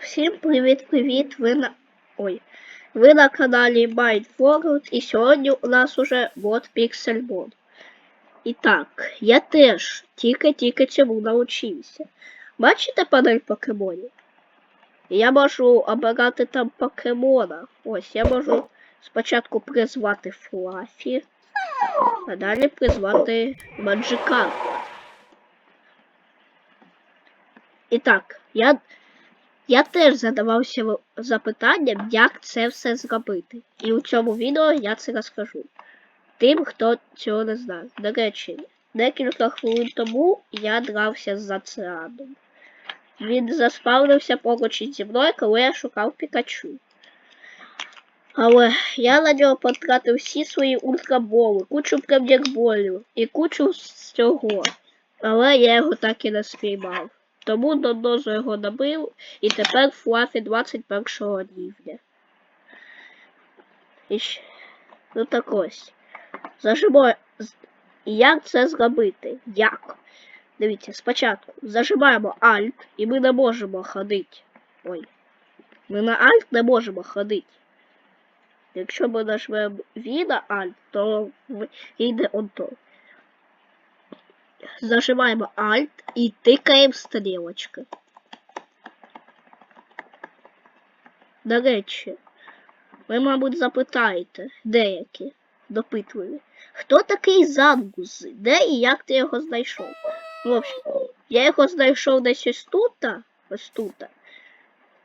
Всім привіт-привіт! Ви на. Ой. Ви на каналі Mindworld і сьогодні у нас уже мод Pixelmon. І так, я теж тільки-тільки цьому навчився. Бачите панель покемонів? Я можу обирати там покемона. Ось, я можу спочатку призвати Флафі, а далі призвати Маджикарпа. І так, я я теж задавався запитанням, як це все зробити. І у цьому відео я це розкажу. Тим, хто цього не знає. До речі, декілька хвилин тому я дрався з Заціаном. Він заспавнився поруч зі мною, коли я шукав Пікачу. Але я на нього потратив всі свої ультраболи, кучу прем'єрболів і кучу всього. Але я його так і не спіймав. Тому до дозу його набив, і тепер Флафі 21 рівня. І ще... Ну так ось. Зажимо. Як це зробити? Як? Дивіться, спочатку зажимаємо Alt, і ми не можемо ходити. Ой. Ми на Alt не можемо ходити. Якщо ми нажмемо V на Alt, то йде он то. Зажимаємо Alt і тикаємо стрілочки. До речі, ви, мабуть, запитаєте, деякі допитливі, хто такий Зангуз? Де і як ти його знайшов? В общем, я його знайшов десь ось тут, ось тут.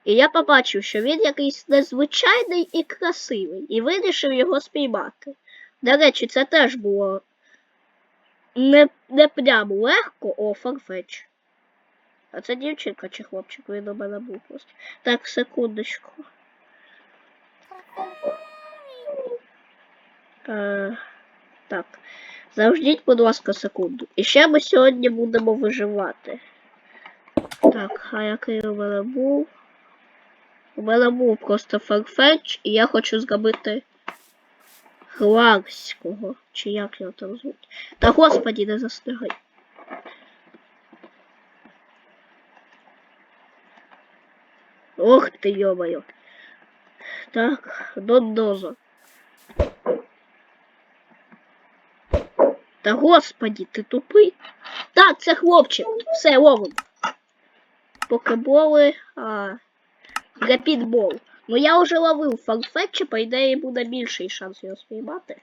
І я побачив, що він якийсь незвичайний і красивий, і вирішив його спіймати. До речі, це теж було не, не прямо легко, о, фарфетч. А це дівчинка чи хлопчик, він у мене був просто. Так, секундочку. Е, так. Завждіть, будь ласка, секунду. І ще ми сьогодні будемо виживати. Так, а який у мене був? У мене був просто фарфетч, і я хочу зробити Гларського. Чи як його там звуть? Та господі, не застигай. Ох ти, йомайо. Так, додоза. Та господі, ти тупий. Так, це хлопчик. Все, ловим. Покеболи, а, гапідбол. Ну я вже ловив фарфетча, по ідеї буде більший шанс його спіймати.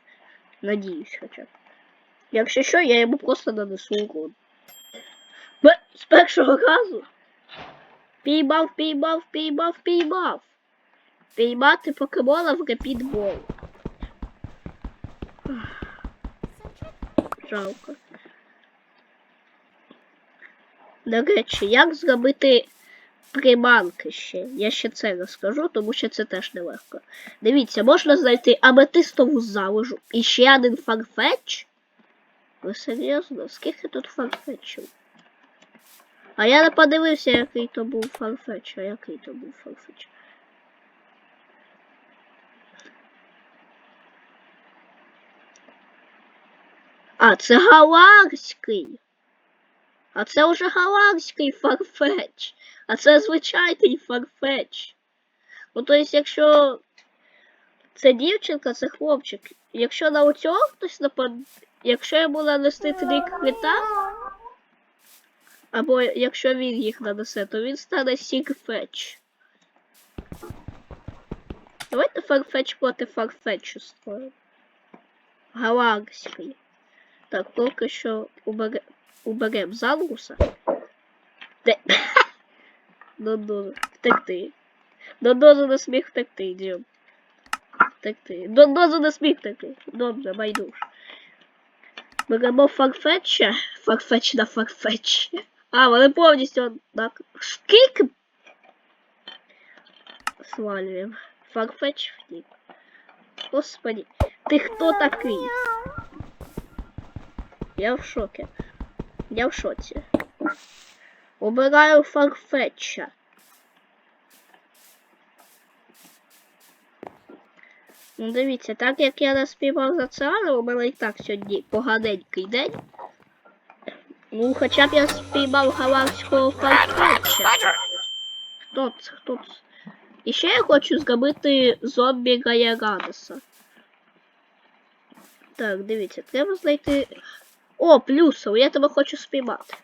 Надіюсь, хоча б. Якщо що, я йому просто нанесу. Бе, з першого разу. Піймав, піймав, піймав, піймав. Піймати покемона в гапідбол. Жалко. До речі, як зробити приманки ще? Я ще це розкажу, тому що це теж нелегко. Дивіться, можна знайти аметистову залежу і ще один фарфетч. Ви серйозно? Скільки тут фарфетчів? А я не подивився, який то був фарфетч, а який то був фарфетч. А, це галакський. А це вже галакський фарфетч. А це звичайний фарфетч. Ну, то есть, якщо це дівчинка, це хлопчик. Якщо на оцього хтось напад... Якщо йому нанести три крита, або якщо він їх нанесе, то він стане сігфетч. Давайте фарфетч проти фарфетчу створимо. Галакський. Так, поки що убере... уберем Зангуса. Де... Додозу. Втекти. Додозу не сміх втекти, йдем. Втекти. Додозу не сміх втекти. Добре, байдуш. Беремо фарфетча. Фарфетч на фарфетч. А, вони повністю так. Скільки? Свалюємо. Фарфетч втік. Господи, ти хто такий? Я в шоке. Я в шоці. Обираю фарфетча. Ну, дивіться, так як я не за це, у мене і так сьогодні поганенький день. Ну, хоча б я спіймав галакського фарфетча. Хто це? Хто це? І ще я хочу зробити зомбі Гаягадеса. Так, дивіться, треба знайти. О, плюсов, я тебе хочу спіймати.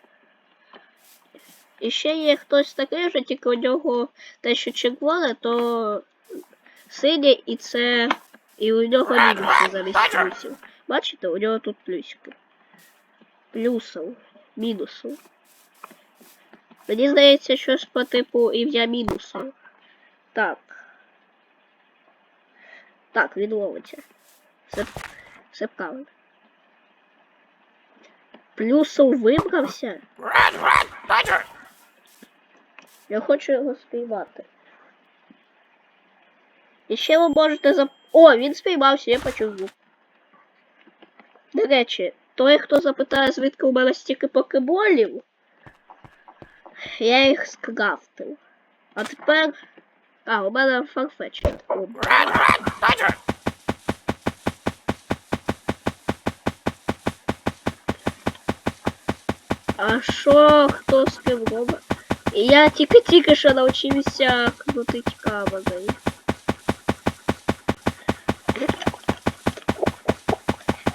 І ще є хтось такий же, тільки у нього те, що червоне, то синє і це. І у нього мінуси замість плюсів. Бачите, у нього тут плюсики. Плюсов, мінусов. Мені здається, щось по типу ім'я мінусу. Так. Так, відловиться. Все, все правильно. Плюсов вибрався. Я хочу його спіймати. І ще ви можете зап... О, він спіймався, я почув звук. До речі, той, хто запитає, звідки у мене стільки покеболів, я їх скрафтив. А тепер. А, у мене фарфетч. А що хто з ким робить? Я тільки-тільки що навчився крутити камери.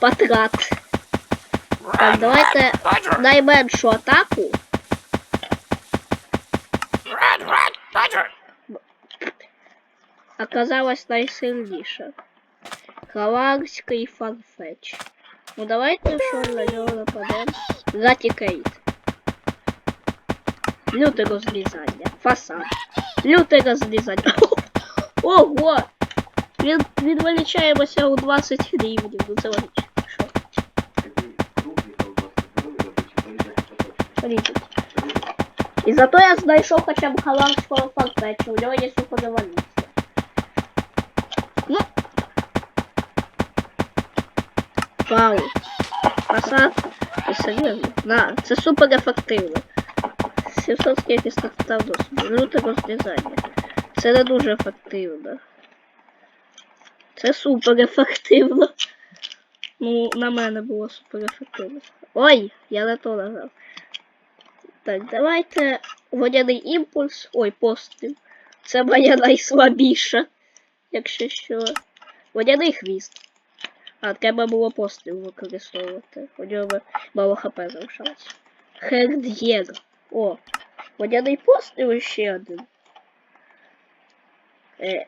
Патрат. Так, Red, давайте red, badger. найменшу атаку. Red, red, badger. оказалась найсильніша. Хаварський фарфетч. Ну давайте що на нього нападемо. Затікейт. Люте розрізання. Фасад. Люте розрізання. Ого! Він, він величаємося у 20 рівнів. Ну це логічно. Що? Різать. І зато я знайшов хоча б халарського фарфетча. У нього є супереволюція. Ну. Вау. Фасад. І серйозно. На, це супер ефективно. 700 скільки став досвіду. Люте розрізання. Це не дуже ефективно. Це супер ефективно. Ну, на мене було супер ефективно. Ой, я не то нажав. Так, давайте водяний імпульс. Ой, постріл. Це моя найслабіша. Якщо що. Водяний хвіст. А, треба було постріл використовувати. У нього мало хп залишалось. Херд'єр. О, водяний постріл ще один. Е,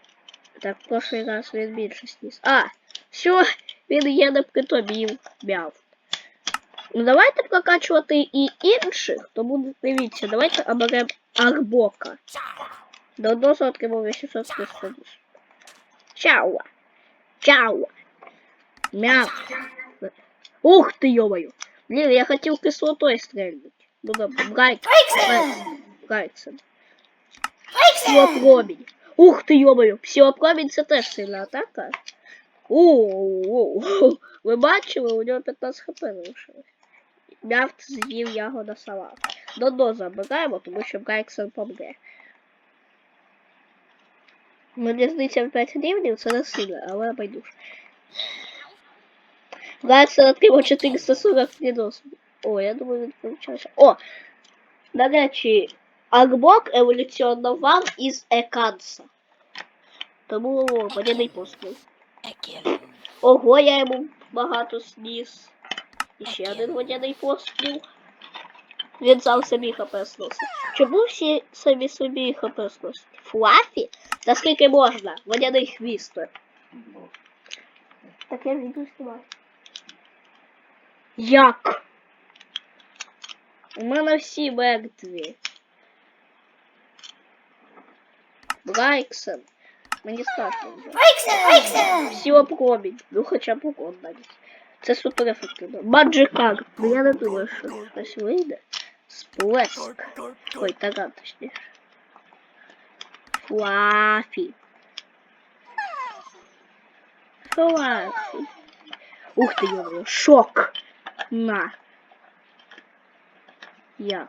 так, в прошлий раз він більше сніс. А, все, він є не притомів. Мяв. Ну давайте прокачувати і інших, тому дивіться, давайте оберемо Арбока. До одного отримав 800 складів. Чауа. Чауа. Мяв. Ух ты, ё-моё. Блин, я хотел кислотой стрельнуть. Ну да, Брайк. Брайксон. Псилопромінь. Ух ты, ё-моё. Псилопромінь це теж сильна атака. Оу, ви бачили, у нього 15 хп залишилось. Мявт з'їв ягода сама. Додо забираємо, тому що Брайксон помре. Мені здається в 5 рівнів це не сильно, але байдуже. Брайксон отримав 440 досвіду. О, я думаю, він получався. О! До речі, Арбок еволюціонував із Еканса. Тому водяний постріл. Ого, я йому багато сніс. І ще один водяний постріл. Він сам собі хп сносить. Чому всі самі собі хп сносять? Флафі? Та скільки можна? Водяний хвіст. Так я відео знімаю. Як? У мене всі мертві. Брайксон. Мені страшно вже. Всі обробіть. Ну хоча б навіть. Це супер ефективно. Маджикар. Ну я не думаю, що щось вийде. Сплеск. Ой, таган точніше. Флафі. Флафі. Ух ти, йо шок. На. Як?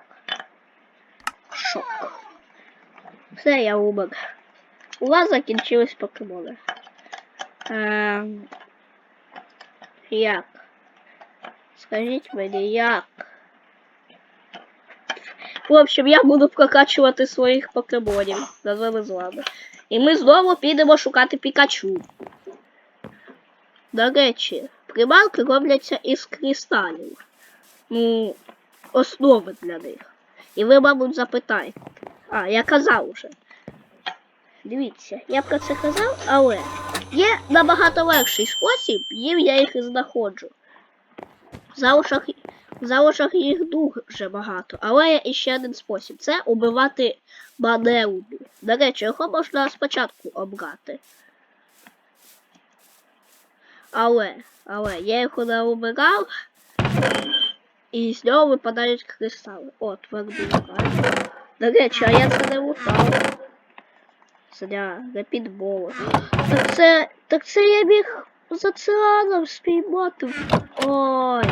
Шок. Все, я умер. У вас закінчились покемони. Ем... Як? Скажіть мені, як? В общем, я буду прокачувати своїх покемонів разом з вами. І ми знову підемо шукати Пікачу. До речі, приманки робляться із кристалів. Ну, основи для них. І ви, мабуть, запитаєте. А, я казав уже. Дивіться, я про це казав, але є набагато легший спосіб, їм я їх і знаходжу. В залишах їх дуже багато, але є іще один спосіб це убивати манеуду. До речі, його можна спочатку обрати. Але, але я його не обирав, і з нього випадають кристали. О, твердий камінь. До речі, а я це не лутав. Зря, на підболу. Так це, так це я міг за цианом спіймати. Ой.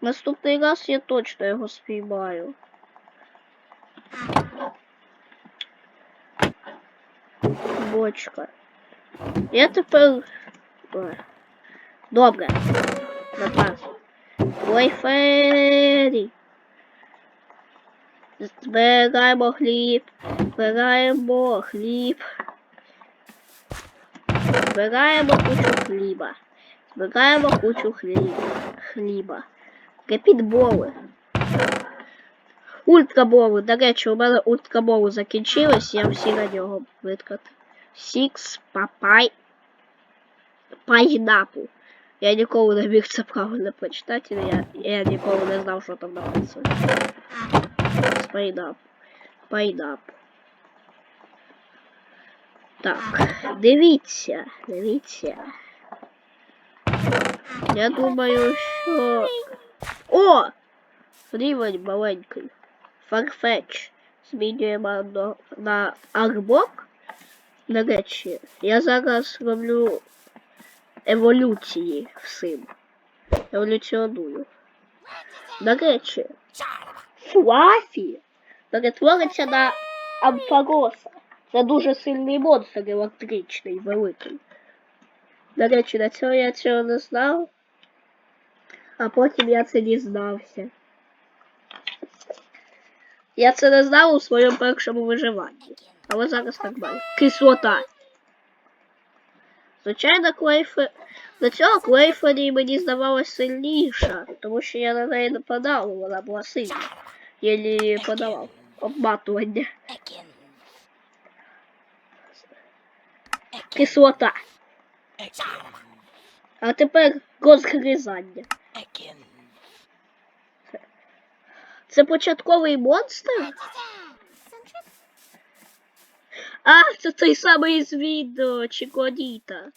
Наступний раз я точно його спіймаю. Бочка. Я тепер. Ой. Добре. Запас. Ой. Збираємо хліб. Збираємо хліб. Збираємо кучу хліба. Збираємо кучу хліба. хліба. Ультраболи. До речі, у мене ультраболи закінчились, я всі на нього витратив. Сікс папай. Пайнапу. Я ніколи не міг це правильно прочитати, я, я ніколи не знав, що там написано. Пайнап. Пайнап. Так, дивіться, дивіться. Я думаю, що. О! Рівень маленький. Farfetch. Змінюємо на, на арбок. До речі, я зараз роблю еволюції всім. Еволюціоную. До речі, Флафі перетвориться на Амфароса. Це дуже сильний монстр електричний, великий. До речі, на цього я цього не знав. А потім я це дізнався. Я це не знав у своєму першому виживанні. Але зараз так маю. Кислота. Звичайно, клейфи. До цього клейфері мені здавалось сильніша, тому що я на неї нападав, вона була сильна. Її подавав. Обматування. Кислота. А тепер розгризання. Це початковий монстр? А, це той самий з відео Чикодіта.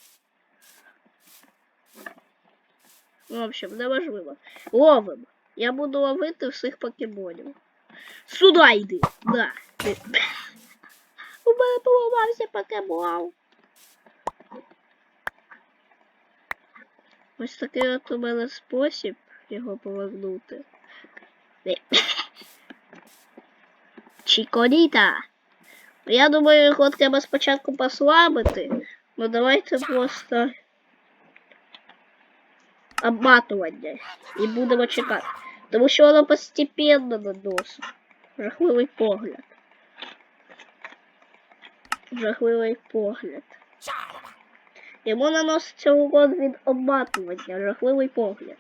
В общем, неважливо. Ловимо. Я буду ловити всіх покемонів. Сюди йди. Да. У мене поламався покемон. Ось такий от у мене спосіб його повернути. Ні. Я думаю, його треба спочатку послабити. Ну давайте просто обматування. І будемо чекати. Тому що воно постепенно наносить. Жахливий погляд. Жахливий погляд. Йому наноситься урон від обматування. Жахливий погляд.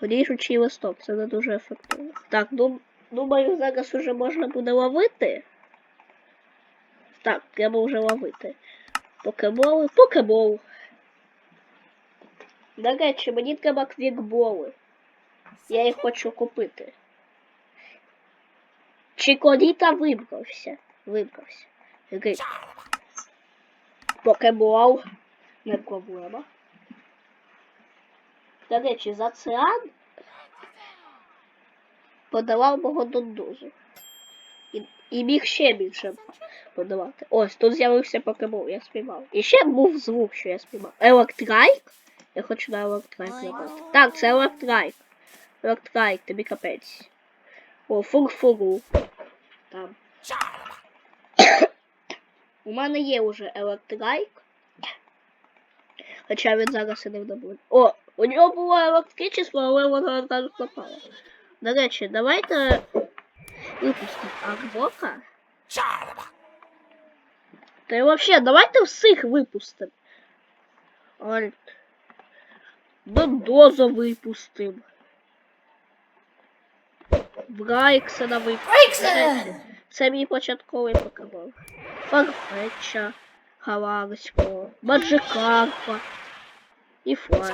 Ріжучий листок, це не дуже ефективно. Так, ну, думаю, зараз уже можна буде ловити. Так, треба вже ловити. Покеболи, покебол. До речі, мені треба квікболи. Я їх хочу купити. Чикодіта вибрався. Вибрався. Який? Покебол. Не проблема. До речі, за циан подавав мого додозу. І, і міг ще більше подавати. Ось, тут з'явився покемон, я спіймав. І ще був звук, що я спіймав. Електрайк? Я хочу на електрайк напасти. Так, це електрайк. Електрайк, тобі капець. О, фур-фуру. Там. У мене є вже електрайк. Хоча він зараз і не буде. О, у нього було електричество, але воно одразу пропало. До речі, давайте випустимо Арбока. Sharaba. Та й вообще, давайте всіх випустимо. Альт. Дондоза випустимо. Брайксена випустимо. Це мій початковий покемон. Фарфетча, Галарського, Маджикарпа і Флай.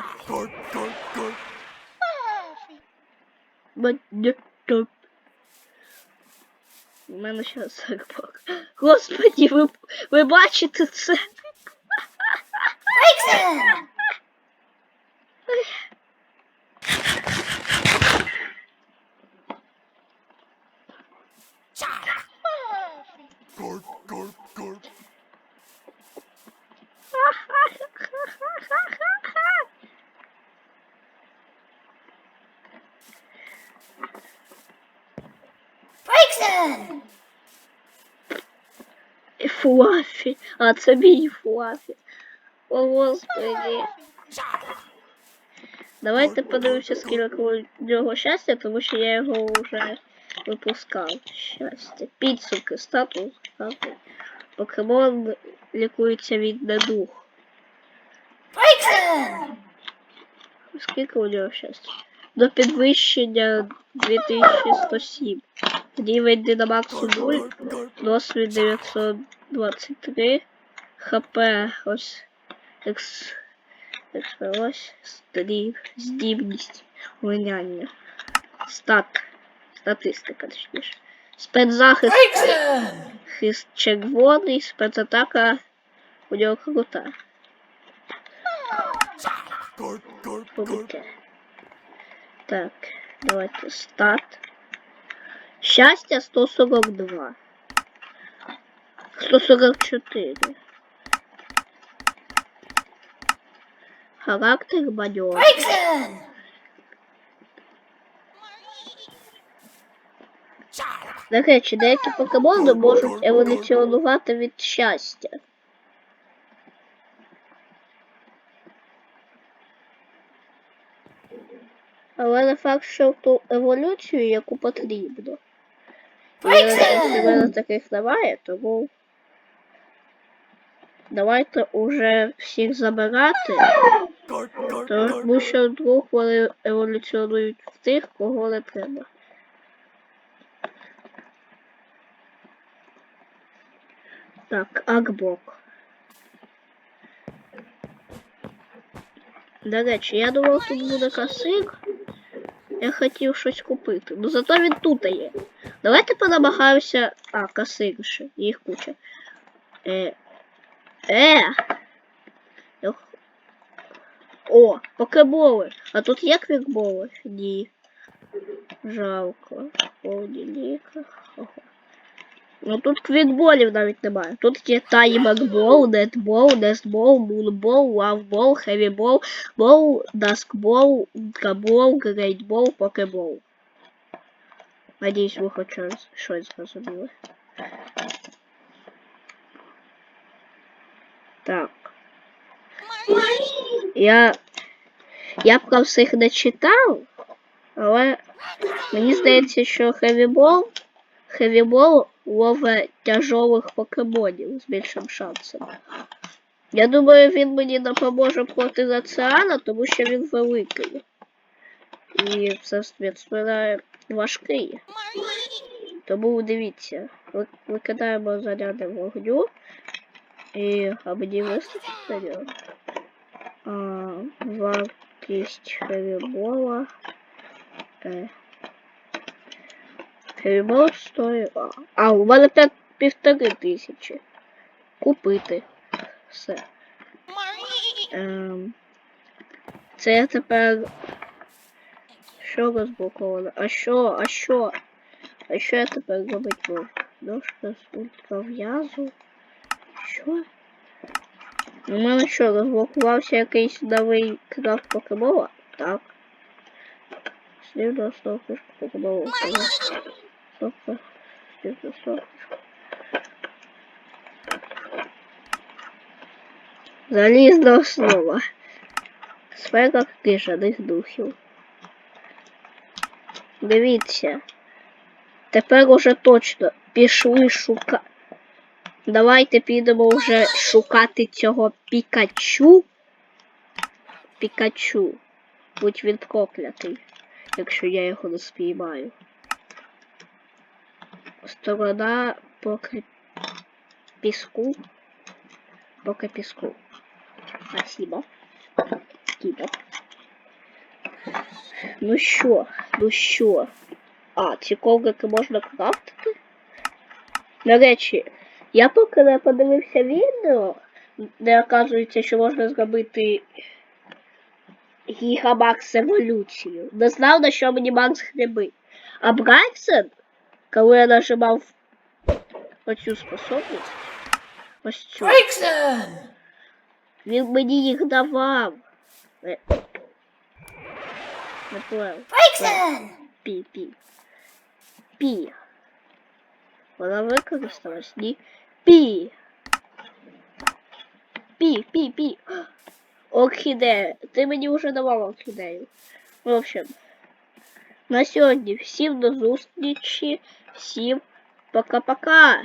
У мене ще сарпак. Господі, ви, ви бачите це? Sharaba. Good, Флафі. А це мій Флафі. О, господи. Давайте подивимося, скільки у нього щастя, тому що я його вже випускав. Щастя. Підсумки, статус. статус. Покемон лікується від недух. Скільки у нього щастя? До підвищення 2107. Рівень Динамаксу 0. Good, good. Досвід 923. ХП ось екс. екс- ось стрів, здібність линяння. Стат. Статистика, точніше. Спецзахист хист червоний, спецатака у нього крута. Побуття. Так, давайте стат. Щастя 142. 144. Характер бадьор. До речі, деякі покемони можуть еволюціонувати від щастя. Але не факт, що в ту еволюцію, яку потрібно. І мене таких немає, тому давайте уже всіх забирати, тому що вдруг вони еволюціонують в тих, кого не треба. Так, Акбок. До речі, я думав, тут буде касик. Я хотів щось купити. Ну зато він тут є. Давайте понамагаємося. А, касик ще, їх куча. Е. Е. О, покеболи. А тут є квікболи? Ні. Жалко. Повні ліка. Ого. Ну тут квітболів навіть немає. Тут є таймербол, нетбол, нестбол, мунбол, лавбол, хевібол, бол, даскбол, габол, грейтбол, покебол. Надіюсь, ви хоч щось- щось зрозуміли. Так. Я. Я про всіх не читав, але мені здається, що хевібол Хевібол ловить тяжових покемонів з більшим шансом. Я думаю, він мені допоможе проти Заціана, тому що він великий. І, соответственно, важкий. Тому дивіться, ви- викидаємо заряди вогню. І мені вистачить. А, вартість хевібола. Е, Хейбол стоїть. а, у мене п'ять півтори тисячі. Купити. Все. Ем, це я тепер. Що розблоковано? А що? А що? А що я тепер робити можу? Дошка стулька в'язу. Що? У мене що, розблокувався якийсь новий крафт покемола? Так. Слів до основи покемола. Стопка. Слів до основи. Залізна основа. Сфера крижаних духів. Дивіться. Тепер уже точно пішли шукати. Давайте підемо вже шукати цього Пікачу. Пікачу. Будь він проклятий, якщо я його не спіймаю. Сторона поки піску. Поки піску. Спасибо. Спасибо. Ну що, ну що? А, ці коврики можна крафтити? До я поки не подивився відео, де оказується, що можна зробити Гігамакс еволюцію. Не знав, на що мені Макс гриби. А Брайсен, коли я нажимав оцю способність, ось цю, Brixton! він мені їх давав. Е, Не понял. Brixton! Пі, пі. Пі. Вона використалась? Ні. Пі. Пі, пі, пі. Орхідея. Ти мені вже давав орхідею. В общем, на сьогодні всім до зустрічі. Всім пока-пока.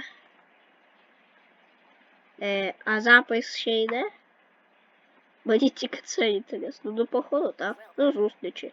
Е, а запис ще йде? Мені тільки це інтересно. Ну, походу, так. До зустрічі.